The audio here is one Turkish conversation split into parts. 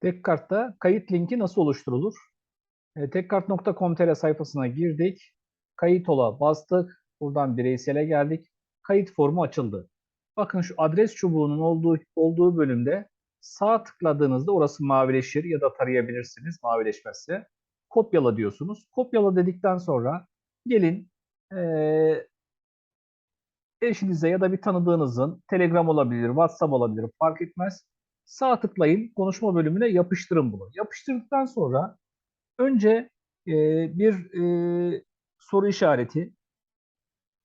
Tekkart'ta kayıt linki nasıl oluşturulur? E, Tekkart.com.tr sayfasına girdik. Kayıt ola bastık. Buradan bireysele geldik. Kayıt formu açıldı. Bakın şu adres çubuğunun olduğu, olduğu bölümde sağ tıkladığınızda orası mavileşir ya da tarayabilirsiniz mavileşmezse. Kopyala diyorsunuz. Kopyala dedikten sonra gelin e, eşinize ya da bir tanıdığınızın Telegram olabilir, WhatsApp olabilir fark etmez. Sağ tıklayın konuşma bölümüne yapıştırın bunu. Yapıştırdıktan sonra önce e, bir e, soru işareti,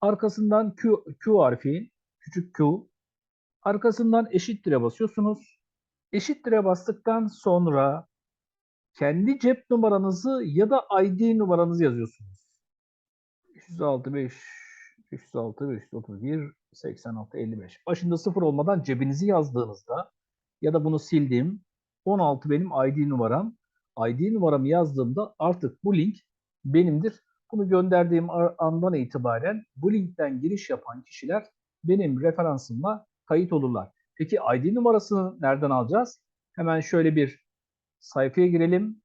arkasından Q, Q harfi, küçük Q, arkasından eşittir'e basıyorsunuz. Eşittir'e bastıktan sonra kendi cep numaranızı ya da ID numaranızı yazıyorsunuz. 506 5 506 531 86 55. Başında sıfır olmadan cebinizi yazdığınızda ya da bunu sildim. 16 benim ID numaram. ID numaramı yazdığımda artık bu link benimdir. Bunu gönderdiğim andan itibaren bu linkten giriş yapan kişiler benim referansımla kayıt olurlar. Peki ID numarasını nereden alacağız? Hemen şöyle bir sayfaya girelim.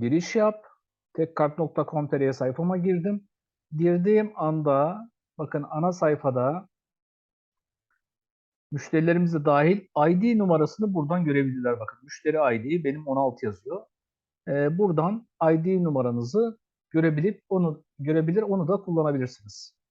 Giriş yap. Tekkart.com.tr sayfama girdim. Girdiğim anda bakın ana sayfada müşterilerimiz de dahil ID numarasını buradan görebilirler. Bakın müşteri ID benim 16 yazıyor. Ee, buradan ID numaranızı görebilip onu görebilir, onu da kullanabilirsiniz.